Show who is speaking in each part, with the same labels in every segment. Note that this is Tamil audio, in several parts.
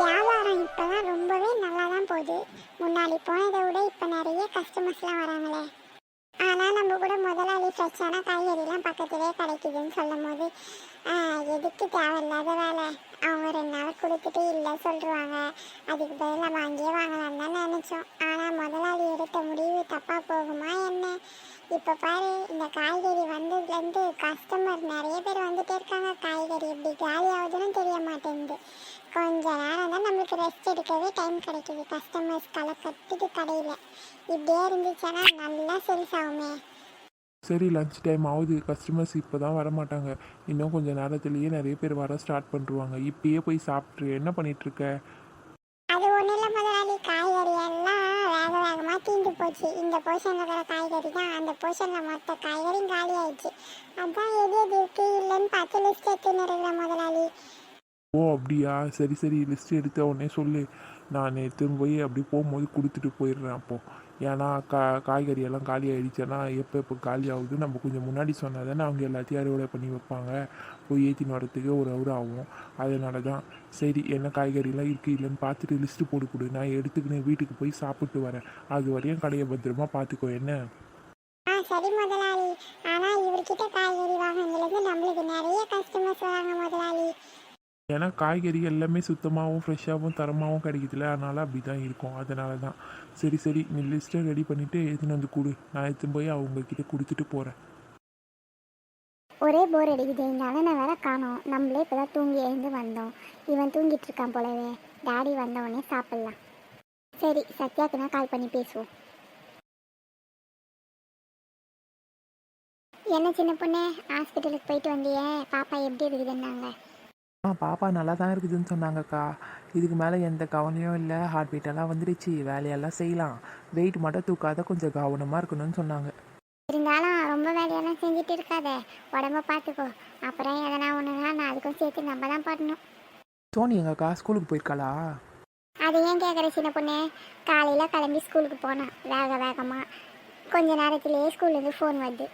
Speaker 1: வியாபாரம் இப்போதான் ரொம்பவே நல்லா தான் போகுது. முன்னாடி போனதை விட இப்போ நிறைய கஸ்டமர்ஸ்லாம் வராங்களே. ஆனால் நம்ம கூட முதலாளி ஃப்ரெஷ்ஷான காய்கறிலாம் பக்கத்துலேயே கிடைக்குதுன்னு சொல்லும் போது எதுக்கு தேவையில்லாத வேலை? அவங்க ரெண்டு நாள் கொடுத்துட்டு இல்லை சொல்லுவாங்க. அதுக்கு பதிலாக வாங்கியே வாங்கலாம் தான் நினச்சோம். ஆனால் முதலாளி எடுத்த முடிவு தப்பாக போகுமா என்ன? இப்போ பாரு இந்த காய்கறி வந்ததுலேருந்து கஸ்டமர் நிறைய பேர் வந்துட்டே இருக்காங்க. காய்கறி எப்படி காலி ஆகுதுன்னு தெரிய மாட்டேங்குது. கொஞ்ச நேரம் தான் நம்மளுக்கு ரெஸ்ட் எடுக்கவே டைம் கிடைக்குது. கஸ்டமர்ஸ் களை கட்டுது கடையில். இப்படியே இருந்துச்சுன்னா நல்லா சேல்ஸ் ஆகுமே
Speaker 2: சரி லஞ்ச் டைம் ஆகுது. கஸ்டமர்ஸ் இப்போ தான் வர மாட்டாங்க இன்னும் கொஞ்சம் நேரத்துலேயே நிறைய பேர் வர ஸ்டார்ட் பண்ணுருவாங்க. இப்பயே போய் சாப்பிட்ரு என்ன பண்ணிகிட்ருக்க
Speaker 1: அது ஒன்றும் இல்லை எல்லாம் வேக தீந்து போச்சு. இந்த போர்ஷனில் இருக்கிற காய்கறி தான். அந்த போர்ஷனில் மொத்த காய்கறியும் காலி ஆயிடுச்சு. அதான் எது எது இருக்கு? இல்லைன்னு பார்த்து லிஸ்ட் எடுத்துன்னு இருக்கிறேன் முதலாளி.
Speaker 2: ஓ அப்படியா? சரி சரி. லிஸ்ட் எடுத்த உடனே சொல்லு. நான் எடுத்துன்னு போய் அப்படி போகும்போது கொடுத்துட்டு போயிடுறேன் அப்போது ஏன்னா கா காய்கறி எல்லாம் காலி ஆகிடுச்சேன்னா எப்போ எப்போ காலி ஆகுது நம்ம கொஞ்சம் முன்னாடி சொன்னால் தானே அவங்க எல்லாத்தையும் அறுவடை பண்ணி வைப்பாங்க. போய் ஏற்றின்னு வரத்துக்கு ஒரு ஹவர் ஆகும். அதனால தான் சரி என்ன காய்கறிலாம் இருக்குது இல்லைன்னு பார்த்துட்டு லிஸ்ட்டு போட்டு கொடு நான் எடுத்துக்கின்னு வீட்டுக்கு போய் சாப்பிட்டு வரேன். அது வரையும் கடையை பத்திரமா பார்த்துக்கோ என்ன?
Speaker 1: சரி முதலாளி. ஆனால் இவர்கிட்ட காய்கறி வாங்கினதுலேருந்து நம்மளுக்கு நிறைய கஸ்டமர்ஸ் வராங்க முதலாளி.
Speaker 2: ஏன்னா காய்கறி எல்லாமே சுத்தமாகவும் ஃப்ரெஷ்ஷாகவும் தரமாகவும் கிடைக்குதுல அதனால் அப்படி தான் இருக்கும். அதனால தான் சரி. சரி நீ லிஸ்ட்டை ரெடி பண்ணிவிட்டு எடுத்துன்னு வந்து கொடு. நான் எடுத்துன்னு போய் அவங்கக்கிட்ட கொடுத்துட்டு போகிறேன்
Speaker 1: ஒரே போர் அடிக்குது. இந்த வேற காணோம். நம்மளே இப்போ தான் தூங்கி எழுந்து வந்தோம். இவன் தூங்கிட்டு இருக்கான் போலவே. டாடி வந்த உடனே சாப்பிட்லாம். சரி சத்யாக்கு தான் கால் பண்ணி பேசுவோம். என்ன சின்ன பொண்ணு? ஹாஸ்பிட்டலுக்கு போயிட்டு வந்தியே. பாப்பா எப்படி இருக்குதுன்னாங்க.
Speaker 3: ஆ பாப்பா நல்லா தான் இருக்குதுன்னு சொன்னாங்கக்கா. இதுக்கு மேலே எந்த கவலையும் இல்லை. ஹார்ட் பீட்டெல்லாம் வந்துடுச்சு. வேலையெல்லாம் செய்யலாம். வெயிட் மட்டும் தூக்காத கொஞ்சம் கவனமாக இருக்கணும்னு சொன்னாங்க.
Speaker 1: இருந்தாலும் ரொம்ப வேலையெல்லாம் செஞ்சுட்டு இருக்காத. உடம்ப பார்த்துக்கோ அப்புறம் எதனா ஒன்றுனா நான் அதுக்கும் சேர்த்து நம்ம தான் பண்ணணும்.
Speaker 3: சோனி எங்கக்கா ஸ்கூலுக்கு போயிருக்காளா?
Speaker 1: அது ஏன் கேட்குற சின்ன பொண்ணு? காலையில் கிளம்பி ஸ்கூலுக்கு போனேன். வேக வேகமாக கொஞ்ச நேரத்திலேயே ஸ்கூல்லேருந்து ஃபோன் வருது.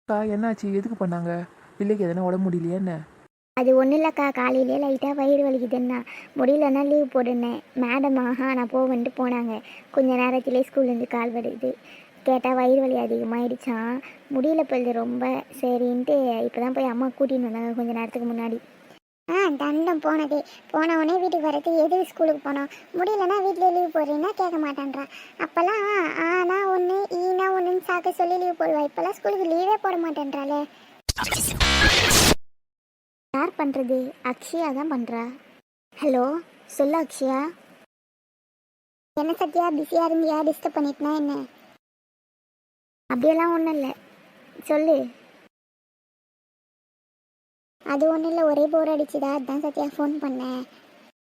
Speaker 3: அக்கா என்னாச்சு? எதுக்கு பண்ணாங்க? பிள்ளைக்கு எதனா உடம்பு முடியலையா என்ன?
Speaker 1: அது ஒன்றும் இல்லைக்கா காலையிலே லைட்டாக வயிறு வலிக்குதுன்னா. முடியலன்னா லீவ் போடுனேன். மேடம் ஆஹா நான் போவேன்ட்டு போனாங்க. கொஞ்ச நேரத்திலே ஸ்கூல்லேருந்து கால் வருது. கேட்டால் வயிறு வலி அதிகமாகிடுச்சான் முடியல போயிடுது ரொம்ப. சரின்ட்டு இப்போ தான் போய் அம்மா கூட்டின்னு வந்தாங்க கொஞ்ச நேரத்துக்கு முன்னாடி. ஆ தண்டம் போனதே. போன உடனே வீட்டுக்கு வரதுக்கு எது ஸ்கூலுக்கு போனோம்? முடியலன்னா வீட்டில் லீவ் போடுறீன்னா கேட்க மாட்டேன்றா. அப்போல்லாம் ஆனா ஒன்று ஈனா ஒன்றுன்னு சாக்க சொல்லி லீவ் போடுவா. இப்போல்லாம் ஸ்கூலுக்கு லீவே போட மாட்டேன்றாளே. யார் பண்ணுறது அக்ஷயா தான் பண்ணுறா ஹலோ சொல்லு அக்ஷயா. என்ன சத்யா பிஸியாக இருந்தியா? டிஸ்டர்ப் பண்ணிட்டுனா என்ன? அப்படியெல்லாம் ஒன்றும் இல்லை. சொல்லு. அது ஒன்றும் இல்லை ஒரே போர் அடிச்சுதா? அதான் சத்யா ஃபோன் பண்ணேன்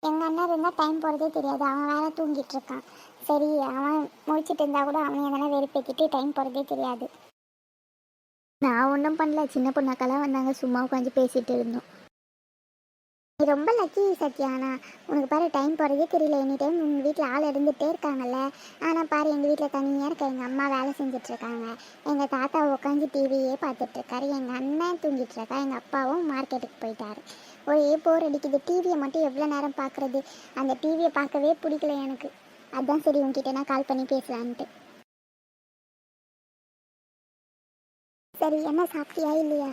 Speaker 1: எங்கள் அண்ணன் இருந்தால் டைம் போகிறதே தெரியாது. அவன் வேற தூங்கிட்டு இருக்கான். சரி அவன் முடிச்சிட்டு இருந்தா கூட அவனை எதனா வெறுப்பேற்றிட்டு டைம் போகிறதே தெரியாது. நான் ஒன்றும் பண்ணல. சின்ன பொண்ணாக்கெல்லாம் வந்தாங்க. சும்மா உட்காந்து பேசிட்டு இருந்தோம். நீ ரொம்ப லக்கி சத்யானா உனக்கு பாரு டைம் போகிறதே தெரியல. எனி டைம் உங்கள் வீட்டில் ஆள் இருந்துகிட்டே இருக்காங்கல்ல. ஆனால் பாரு எங்கள் வீட்டில் தனியாக இருக்க எங்கள் அம்மா வேலை செஞ்சிட்ருக்காங்க எங்கள் தாத்தா உட்காந்து டிவியே பார்த்துட்ருக்காரு எங்கள் அண்ணன் தூங்கிட்டுருக்கா எங்கள் அப்பாவும் மார்க்கெட்டுக்கு போயிட்டாரு. ஒரே போர் அடிக்குது. டிவியை மட்டும் எவ்வளோ நேரம் பார்க்குறது? அந்த டிவியை பார்க்கவே பிடிக்கல எனக்கு. அதான் சரி உங்ககிட்ட நான் கால் பண்ணி பேசலான்ட்டு. சரி என்ன சாப்பிட்டியா இல்லையா?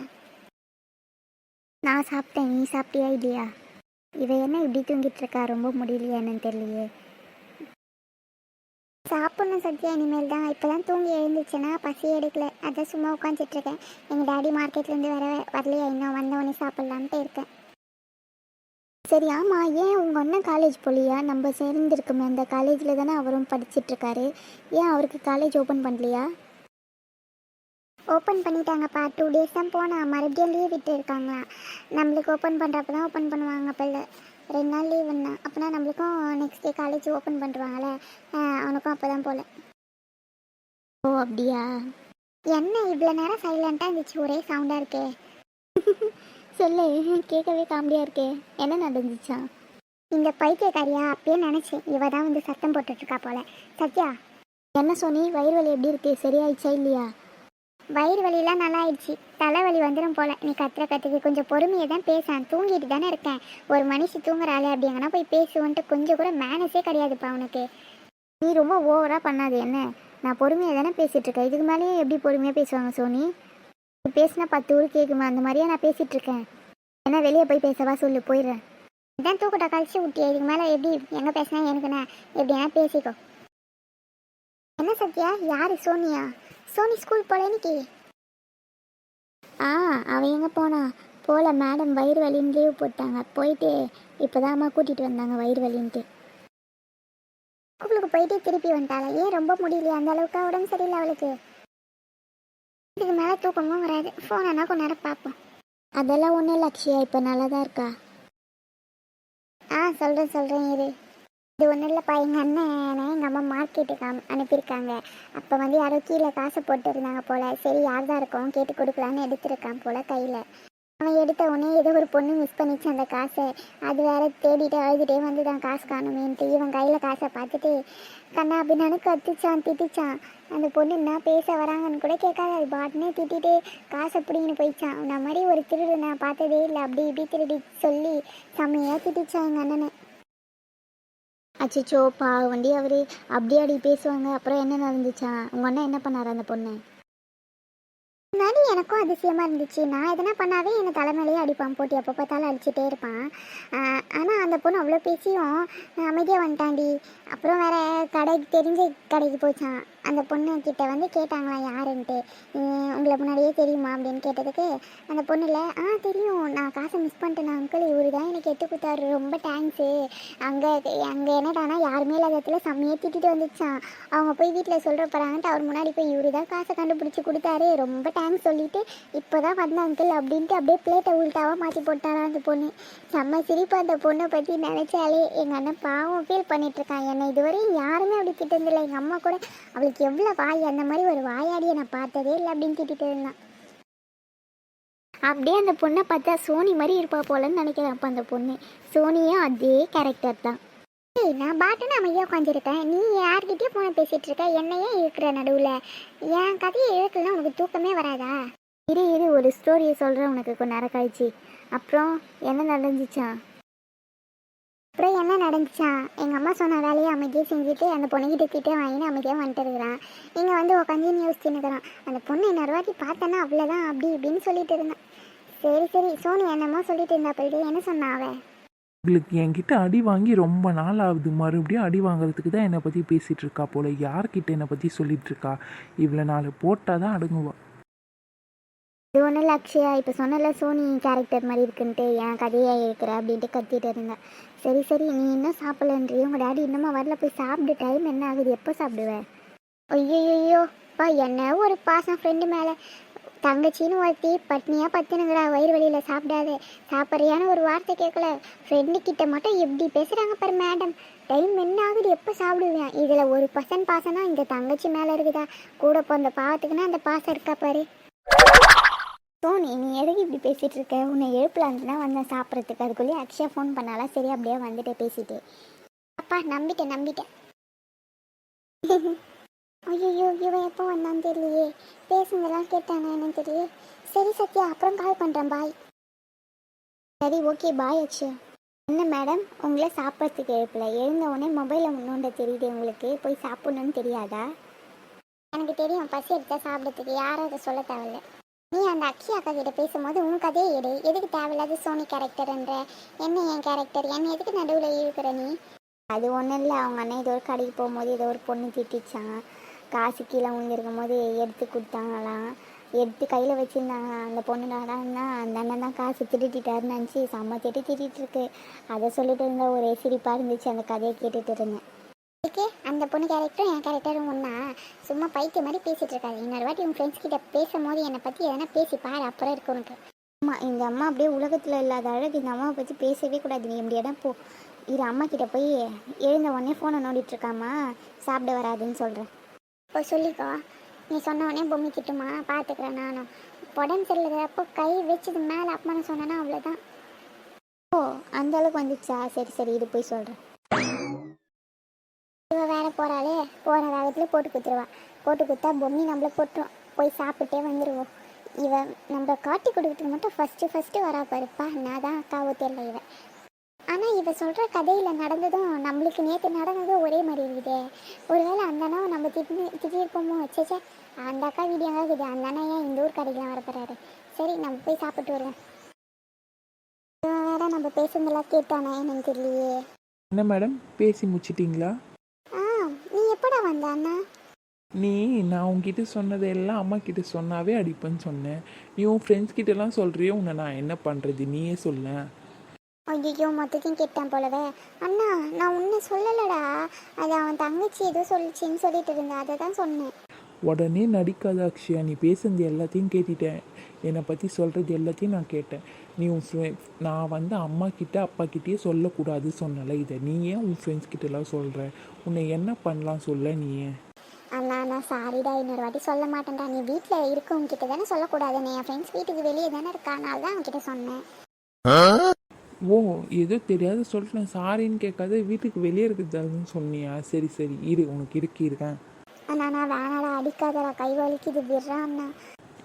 Speaker 1: நான் சாப்பிட்டேன் நீ சாப்பிட்டியா இல்லையா? இவ என்ன இப்படி தூங்கிட்டு இருக்கா? ரொம்ப முடியலையா என்னன்னு தெரியலையே. சாப்பிடணும் சத்யா இனிமேல் தான். இப்போ தான் தூங்கி எழுந்துச்சுன்னா பசி எடுக்கல. அதான் சும்மா உட்காந்துட்டு இருக்கேன். எங்கள் டாடி மார்க்கெட்லேருந்து வர வரலையா இன்னும்? வந்தவொடனே சாப்பிட்லான்ட்டு இருக்கேன். சரி ஆமாம் ஏன் உங்கள் அண்ணன் காலேஜ் போலியா? நம்ம சேர்ந்துருக்கோமே. அந்த காலேஜில் தானே அவரும் படிச்சிட்டுருக்கார் ஏன் அவருக்கு காலேஜ் ஓப்பன் பண்ணலையா? ஓப்பன் பண்ணிட்டாங்கப்பா. டூ டேஸ் தான் போனால் மறுபடியும் லீவ் விட்டுருக்காங்களாம் நம்மளுக்கு ஓப்பன் பண்ணுறப்ப தான் ஓப்பன் பண்ணுவாங்க அப்போல்ல ரெண்டு நாள் லீவ் தான் அப்போனா நம்மளுக்கும் நெக்ஸ்ட் டே காலேஜ் ஓப்பன் பண்ணுவாங்கள்ல அவனுக்கும் அப்போ தான் போகல ஓ அப்படியா? என்ன இவ்வளோ நேரம் சைலண்ட்டாக இருந்துச்சு? ஒரே சவுண்டாக இருக்கே. சொல்லு கேட்கவே காமெடியாக இருக்கே. என்ன நடந்துச்சா? இந்த பைத்தியக்காரியா? அப்பயே நினச்சேன். இவ தான் வந்து சத்தம் போட்டுட்ருக்கா போல. சத்யா? என்ன சொன்னி வயிறு வலி எப்படி இருக்கு? சரியாயிடுச்சா இல்லையா? வயிறு வலியெல்லாம் நல்லா ஆயிடுச்சு. தலைவலி வந்துடும் போல. நீ கத்துற கத்துக்கு கொஞ்சம் பொறுமையை தான் பேசேன் தூங்கிட்டு தானே இருக்கேன். ஒரு மனுஷி தூங்குறாளே அப்படி எங்கன்னா போய் பேசுவோன்ட்டு கொஞ்சம் கூட மேனஸே கிடையாதுப்பா அவனுக்கு நீ ரொம்ப ஓவராக பண்ணாது என்ன? நான் பொறுமையாக தானே பேசிகிட்டு இருக்கேன். இதுக்கு மேலேயே எப்படி பொறுமையாக பேசுவாங்க சோனி? நீ பேசினா பத்து ஊர் கேட்குமா அந்த மாதிரியே நான் பேசிகிட்டு இருக்கேன். என்ன வெளியே போய் பேசவா சொல்லு. போயிடுறேன். இதான் தூக்கட்டா கழிச்சு விட்டியா இதுக்கு மேலே எப்படி? எங்கே பேசினா எனக்கு என்ன? பேசிக்கோ. என்ன சத்யா? யாரு? சோனியா? சோனி ஸ்கூல் போல இன்னைக்கு? ஆ அவன் எங்கே போனா? போல மேடம் வயிறு வலின்னு லீவ் போட்டாங்க. போயிட்டு இப்போதான் அம்மா கூட்டிகிட்டு வந்தாங்க வயிறு வலின்ட்டு. ஸ்கூலுக்கு போயிட்டு திருப்பி வந்துட்டாளா? ஏன் ரொம்ப முடியலையா? அந்த அளவுக்கு உடம்பு சரியில்லை அவளுக்கு. இதுக்கு மேலே தூக்கமும் வராது. ஃபோன் ஆனால் கொஞ்ச நேரம் பார்ப்போம். அதெல்லாம் ஒன்றும் இல்லை அக்ஷயா. இப்போ நல்லா தான் இருக்கா? ஆ சொல்கிறேன் சொல்கிறேன் இரு. இது ஒன்றும் இல்லைப்பா. எங்கள் அண்ணனை எங்கள் அம்மா மார்க்கெட்டுக்கு அம் அனுப்பியிருக்காங்க. அப்போ வந்து யாரோ கீழே காசு போட்டுருந்தாங்க போல். சரி யார் தான் இருக்கோம்? கேட்டு கொடுக்கலான்னு எடுத்திருக்கான் போல் கையில். அவன் எடுத்த உடனே ஏதோ ஒரு பொண்ணு மிஸ் பண்ணிச்சு அந்த காசை. அது வேற தேடிட்டு அழுதுகிட்டே வந்து தான் காசு காணுமேன்ட்டு இவன் கையில் காசை பார்த்துட்டு கண்ணா அப்படின்னு கத்துச்சான் திட்டிச்சான். அந்த பொண்ணு என்ன பேச வராங்கன்னு கூட கேட்காது. அது பாட்டுனே திட்டிட்டு காசை பிடிங்கன்னு போயிடுச்சான் அந்த மாதிரி ஒரு திருடு நான் பார்த்ததே இல்லை. அப்படி இப்படி திருடி சொல்லி செம்மையாக திட்டிச்சான் எங்கள் அண்ணனை. அச்சோ பா வண்டி அவர் அப்படியே அடி பேசுவாங்க. அப்புறம் என்ன நடந்துச்சா? உங்கள் அண்ணன் என்ன பண்ணார் அந்த பொண்ணு? முன்னாடி எனக்கும் அதிசயமாக இருந்துச்சு. நான் எதனா பண்ணாவே என்னை தலைமையிலேயே அடிப்பான். போட்டி எப்போ பார்த்தாலும் அடிச்சுட்டே இருப்பான். ஆனால் அந்த பொண்ணு அவ்வளோ பேசியும் அமைதியாக வந்துட்டாண்டி அப்புறம் வேற கடைக்கு தெரிஞ்ச கடைக்கு போச்சான் அந்த பொண்ணு கிட்ட வந்து கேட்டாங்களாம் யாருன்ட்டு? உங்களை முன்னாடியே தெரியுமா? அப்படின்னு கேட்டதுக்கு அந்த பொண்ணுல ஆ தெரியும். நான் காசை மிஸ் பண்ணிட்டேன். அங்கிள் இவரு தான் எனக்கு எட்டு கொடுத்தாரு. ரொம்ப தேங்க்ஸு அங்கே அங்கே என்னடானா யாருமே இல்லாத இடத்துல செம்மையே திட்டிட்டு வந்துச்சான் அவங்க போய் வீட்டில் சொல்கிற போகிறாங்கன்ட்டு அவர் முன்னாடி போய் இவரு தான் காசை கண்டுபிடிச்சி கொடுத்தாரு. ரொம்ப தேங்க்ஸ் சொல்லிட்டு இப்போ தான் வந்த அங்கிள் அப்படின்ட்டு அப்படியே பிளேட்டை உள்டாவாக மாற்றி போட்டாராம் அந்த பொண்ணு. செம்ம சிரிப்பு அந்த பொண்ணை பற்றி நினச்சாலே எங்கள் அண்ணன் பாவம் ஃபீல் பண்ணிட்டு இருக்கான். என்னை இதுவரையும் யாருமே அப்படி திட்டந்தில்லை எங்கள் அம்மா கூட அவளுக்கு எவ்வளோ வாய் அந்த மாதிரி ஒரு வாயாடியை நான் பார்த்ததே இல்லை அப்படின்னு திட்டிட்டு இருந்தான். அப்படியே அந்த பொண்ணை பார்த்தா சோனி மாதிரி இருப்பா போலன்னு நினைக்கிறேன். அப்போ அந்த பொண்ணு சோனியும் அதே கேரக்டர் தான். ஏய் நான் பாட்டுன்னு அமைதியாக உட்காந்துருக்கேன் நீ யார்கிட்டயே போன பேசிகிட்டு இருக்க. என்னையே இருக்கிற நடுவில். என் கதையை இழுக்கலாம் உனக்கு தூக்கமே வராதா? இரு இரு ஒரு ஸ்டோரியை சொல்கிறேன் உனக்கு கொஞ்ச நேரம் கழிச்சு. அப்புறம் என்ன நடந்துச்சான் அப்புறம் என்ன நடந்துச்சான் எங்கள் அம்மா சொன்ன வேலையை அமைதியாக செஞ்சுட்டு அந்த பொண்ணுகிட்ட திட்ட வாங்கின்னு அமைதியாக வந்துட்டு இருக்கிறான் இங்கே வந்து உட்காந்து நியூஸ் தின்னுக்கிறான். அந்த பொண்ணு இன்னொரு வாட்டி பார்த்தேன்னா அவ்வளோதான் அப்படி இப்படின்னு சொல்லிட்டு இருந்தான். சரி சரி சோனி என்னமோ சொல்லிட்டு இருந்தா போயிட்டு என்ன சொன்னா அவ?
Speaker 3: உங்களுக்கு என்கிட்ட அடி வாங்கி ரொம்ப நாள் ஆகுது. மறுபடியும் அடி வாங்குறதுக்கு தான் என்னை பற்றி பேசிகிட்டு இருக்கா போல. யார்கிட்ட என்னை பற்றி சொல்லிட்டு இருக்கா? இவ்வளோ நாள் போட்டால் தான் அடங்குவா.
Speaker 1: இது ஒன்றும் இல்லை அக்ஷயா இப்போ சொன்னல சோனி கேரக்டர் மாதிரி இருக்குன்ட்டு என் கதையா இருக்கிற? அப்படின்ட்டு கத்திட்டு இருந்தேன் சரி சரி நீ இன்னும் சாப்பிடலன்றி? உங்கள் டேடி இன்னுமா வரல போய் சாப்பிட்டு டைம் என்ன ஆகுது? எப்போ சாப்பிடுவேன் ஐயோ பா என்ன ஒரு பாசம் ஃப்ரெண்டு மேலே. தங்கச்சின்னு ஒருத்தி பட்னியாக பத்தினுங்கிறா வயிறு வழியில் சாப்பிடாத. சாப்பிட்றியான்னு ஒரு வார்த்தை கேட்கல ஃப்ரெண்டு கிட்ட மட்டும் எப்படி பேசுகிறாங்க பாரு மேடம் டைம் என்ன ஆகுது? எப்போ சாப்பிடுவேன் இதில் ஒரு பர்சன்ட் பாசம் தான் இந்த தங்கச்சி மேலே இருக்குதா? கூட பிறந்த பாவத்துக்குன்னா அந்த பாசம் இருக்கா பாரு? சோனி நீ எதுக்கு இப்படி பேசிகிட்டு இருக்க உன்னை எழுப்பலான்னு தான் வந்தேன் சாப்பிட்றதுக்கு. அதுக்குள்ளேயே அக்ஷயா ஃபோன் பண்ணாலாம் சரி அப்படியே வந்துட்டு பேசிட்டு. அப்பா நம்பிட்டேன் நம்பிட்டேன். ஐயோ இவன் எப்போ வந்தான்னு தெரியலையே. பேசுனதெல்லாம் கேட்டானா என்னன்னு தெரியல சரி சத்யா அப்புறம் கால் பண்ணுறேன் பாய் சரி ஓகே பாய் அக்ஷயா. என்ன மேடம் உங்களை சாப்பிட்றதுக்கு எழுப்பல. எழுந்த உடனே மொபைலை முன்னோண்ட தெரியுது உங்களுக்கு. போய் சாப்பிட்ணுன்னு தெரியாதா? எனக்கு தெரியும் பசி எடுத்தா சாப்பிட்றதுக்கு. யாரும் அதை சொல்ல தேவையில்லை. நீ அந்த அக்ஷி அக்கா கிட்ட பேசும்போது உன் கதையை எடு. எதுக்கு தேவையில்லாத சோனி கேரக்டர்ன்ற என்ன என் கேரக்டர் என்ன எதுக்கு நடுவில் இருக்கிற நீ? அது ஒன்றும் இல்லை. அவங்க அண்ணன் ஏதோ ஒரு கடைக்கு போகும்போது ஏதோ ஒரு பொண்ணு திட்டிச்சான். காசு கீழே விழுந்திருக்கும் போது எடுத்து கொடுத்தாங்களாம். எடுத்து கையில் வச்சுருந்தாங்க. அந்த பொண்ணு நாடான்னா அந்த அண்ணன் தான் காசு திருட்டிட்டாருன்னு நினச்சி செம்ம திட்டு திட்டிட்டு இருக்கு. அதை சொல்லிட்டு இருந்தால் ஒரே சிரிப்பாக இருந்துச்சு. அந்த கதையை கேட்டுட்டு இருந்தேன். அந்த பொண்ணு கேரக்டரும் என் கேரக்டரும் ஒன்றா சும்மா பைத்திய மாதிரி பேசிட்டு இருக்காது இன்னொரு வாட்டி உன் ஃப்ரெண்ட்ஸ் கிட்ட பேசும்போது என்னை பற்றி எதனா பேசி பாரு அப்புறம் இருக்கு உனக்கு. ஆமாம் இந்த அம்மா அப்படியே உலகத்தில் இல்லாத அழகு இந்த அம்மாவை பற்றி பேசவே கூடாது. நீ எப்படி இடம் போ. இரு அம்மா கிட்ட போய் எழுந்த உடனே ஃபோனை நோண்டிட்டு இருக்காமா சாப்பிட வராதுன்னு சொல்கிறேன் இப்போ சொல்லிக்கோ. நீ சொன்ன உடனே பொம்மி கிட்டுமா பார்த்துக்கிறேன் நானும். உடம்பு சரியில்லாதப்போ கை வச்சது மேலே அப்பமான்னு சொன்னேன்னா அவ்வளோதான் ஓ அந்த அளவுக்கு வந்துச்சா? சரி சரி இது போய் சொல்கிறேன் இவ போட்டு கொடுத்துருவா போட்டு குத்தா பொம்மி நம்மள போட்டுரும் போய் சாப்பிட்டே வந்துடுவோம் இவன் நம்ம காட்டி கொடுக்கறதுக்கு மட்டும் ஃபஸ்ட்டு ஃபஸ்ட்டு வரா பாருப்பா நான் தான் அக்காவோ தெரியல இவன் ஆனால் இவன் சொல்கிற கதையில் நடந்ததும் நம்மளுக்கு நேற்று நடந்ததும் ஒரே மாதிரி இருக்குது. ஒருவேளை அந்த அண்ணா நம்ம திடீர்னு திட்டிருப்போமோ சேச்சே அந்த அக்கா வீடியோ இருக்குது. அந்த அண்ணா ஏன் இந்த ஊர் கடைக்கெலாம் வரப்போறாரு சரி நம்ம போய் சாப்பிட்டு வருவோம். வேற நம்ம பேசுனதெல்லாம் கேட்டானா என்னன்னு தெரியலையே.
Speaker 3: என்ன மேடம் பேசி முடிச்சிட்டிங்களா?
Speaker 1: ஆ
Speaker 3: நீ நான் உன்கிட்ட சொன்னதெல்லாம் அம்மா கிட்ட சொன்னாவே அடிப்பேன்னு சொன்னேன். நீ உன் ஃப்ரெண்ட்ஸ் கிட்டலாம் சொல்கிறியோ உன்னை நான் என்ன பண்ணுறது நீயே சொல்ல.
Speaker 1: ஐயோ மொத்தத்தையும் கேட்டேன் போலவே. அண்ணா நான் உன்னை சொல்லலடா. அது அவன் தங்கச்சி ஏதோ சொல்லிச்சின்னு சொல்லிட்டு இருந்தா. அதை தான் சொன்னேன்.
Speaker 3: உடனே நடிக்காத அக்ஷயா நீ பேசுனது எல்லாத்தையும் கேட்டுட்டேன். என்னை பற்றி சொல்கிறது எல்லாத்தையும் நான் கேட்டேன். நீ உன் ஃப்ரெ நான் வந்து அம்மா கிட்ட அப்பா கிட்டேயே சொல்லக்கூடாது சொன்னல இதை. நீ ஏன் உன் ஃப்ரெண்ட்ஸ் கிட்டலாம் சொல்கிற உன்னை என்ன பண்ணலாம் சொல்ல நீ ஏன்?
Speaker 1: அண்ணா நான் சாரிடா இன்னொரு வாட்டி சொல்ல மாட்டேன்டா. நீ வீட்டில் இருக்கவங்க கிட்ட தானே சொல்லக்கூடாதுன்னு என் ஃப்ரெண்ட்ஸ் வீட்டுக்கு வெளியே தானே இருக்கா. அதனால தான் அவன்கிட்ட சொன்னேன்.
Speaker 3: ஓ ஏதோ தெரியாத சொல்லிட்டேன். சாரின்னு கேட்காத வீட்டுக்கு வெளியே இருக்குதான்னு சொன்னியா? சரி சரி இரு. உனக்கு இருக்கு இருக்கேன்.
Speaker 1: அண்ணா நான் வேணாடா அடிக்காதடா. கை வலிக்குது. விடுறா அண்ணா.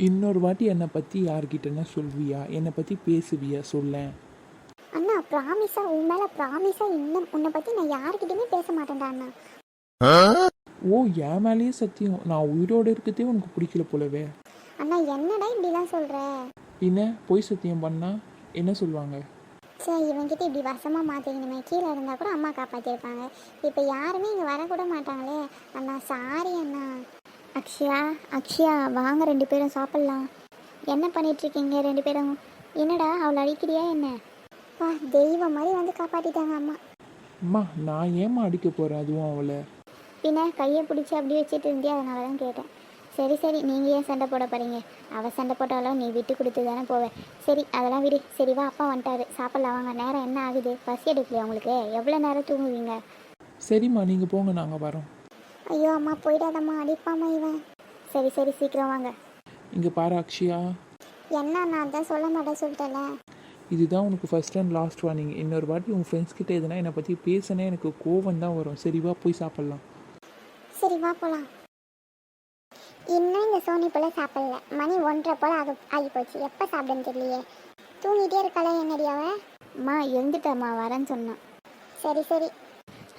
Speaker 3: இன்னொரு வாட்டி என்னை பற்றி யார்கிட்டனா சொல்வியா? என்னை பற்றி பேசுவியா? சொல்லேன்.
Speaker 1: அண்ணா ப்ராமிஸா உன் மேலே ப்ராமிஸா இன்னும் உன்னை பற்றி நான் யார்கிட்டயுமே பேச மாட்டேன்டா அண்ணா.
Speaker 3: ஓ என் மேலேயே சத்தியம். நான் உயிரோடு இருக்கதே உனக்கு பிடிக்கல போலவே.
Speaker 1: அண்ணா என்னடா இப்படிலாம் சொல்கிற
Speaker 3: பின்ன பொய் சத்தியம் பண்ணா என்ன சொல்லுவாங்க
Speaker 1: சரி இவன்கிட்ட இப்படி வசமாக மாற்றிக்கணுமே கீழே இருந்தால் கூட அம்மா காப்பாற்றிருப்பாங்க இப்போ யாருமே இங்கே வரக்கூட மாட்டாங்களே. அண்ணா சாரி அண்ணா. அக்ஷயா அக்ஷயா வாங்க ரெண்டு பேரும் சாப்பிட்லாம். என்ன பண்ணிட்டு இருக்கீங்க ரெண்டு பேரும்? என்னடா அவளை அடிக்கிறியா என்ன? வா தெய்வம் மாதிரி வந்து காப்பாற்றிட்டாங்க அம்மா.
Speaker 3: அம்மா நான் ஏம்மா அடிக்க போகிறேன் அதுவும் அவளை?
Speaker 1: பின்ன கையை பிடிச்சி அப்படி வச்சுட்டு இருந்தியா? அதனால தான் கேட்டேன். சரி சரி நீங்கள் ஏன் சண்டை போட போகிறீங்க அவள் சண்டை போட்டாலும் நீ விட்டு கொடுத்து தானே போவேன் சரி அதெல்லாம் விடு. சரி வா அப்பா வந்துட்டாரு. சாப்பிட்லாம் வாங்க. நேரம் என்ன ஆகுது? பசி எடுக்கலையா உங்களுக்கு? எவ்வளோ நேரம் தூங்குவீங்க?
Speaker 3: சரிம்மா நீங்கள் போங்க நாங்கள் வரோம்.
Speaker 1: ஐயோ அம்மா போயிடாதம்மா அடிப்பாம்மா இவன். சரி சரி சீக்கிரம் வாங்க.
Speaker 3: இங்கே பாரு அக்ஷயா.
Speaker 1: என்ன நான் தான் சொல்ல மாட்டேன் சொல்லிட்டேன்ல.
Speaker 3: இதுதான் உனக்கு ஃபர்ஸ்ட் அண்ட் லாஸ்ட் வார்னிங் இன்னொரு வாட்டி உன் ஃப்ரெண்ட்ஸ் கிட்ட எதுனா என்னை பற்றி பேசினே எனக்கு கோவம் தான் வரும். சரி வா போய் சாப்பிட்லாம்.
Speaker 1: சரி வா போகலாம் இன்னும் இந்த சோனி போல சாப்பிடல. மணி ஒன்றரை போல் ஆக ஆகி போச்சு எப்போ சாப்பிடுன்னு தெரியலையே. தூங்கிட்டே இருக்காளே என்னடி அவ? அம்மா எழுந்துட்டம்மா வரேன்னு சொன்னான். சரி சரி.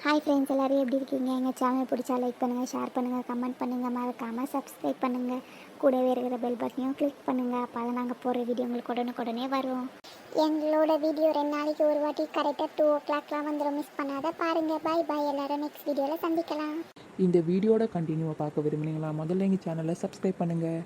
Speaker 1: ஹாய் ஃப்ரெண்ட்ஸ் எல்லாரும் எப்படி இருக்கீங்க? எங்கள் சேனல் பிடிச்சா லைக் பண்ணுங்கள் ஷேர் பண்ணுங்கள் கமெண்ட் பண்ணுங்கள் மறக்காமல் சப்ஸ்கிரைப் பண்ணுங்கள் கூடவே இருக்கிற பெல் பட்டனையும் கிளிக் பண்ணுங்கள் அப்போ தான் நாங்கள் போடுற வீடியோ உங்களுக்கு உடனுக்குடனே வரும். எங்களோட வீடியோ ரெண்டு நாளைக்கு ஒரு வாட்டி கரெக்டாக டூ ஓ கிளாக்லாம் வந்துடும் மிஸ் பண்ணாத பாருங்கள் பாய் பாய் எல்லாரும் நெக்ஸ்ட் வீடியோவில் சந்திக்கலாம்.
Speaker 3: இந்த வீடியோட கண்டினியூவை பார்க்க விரும்புனீங்களா? முதல்ல எங்கள் சேனலை சப்ஸ்கிரைப் பண்ணுங்கள்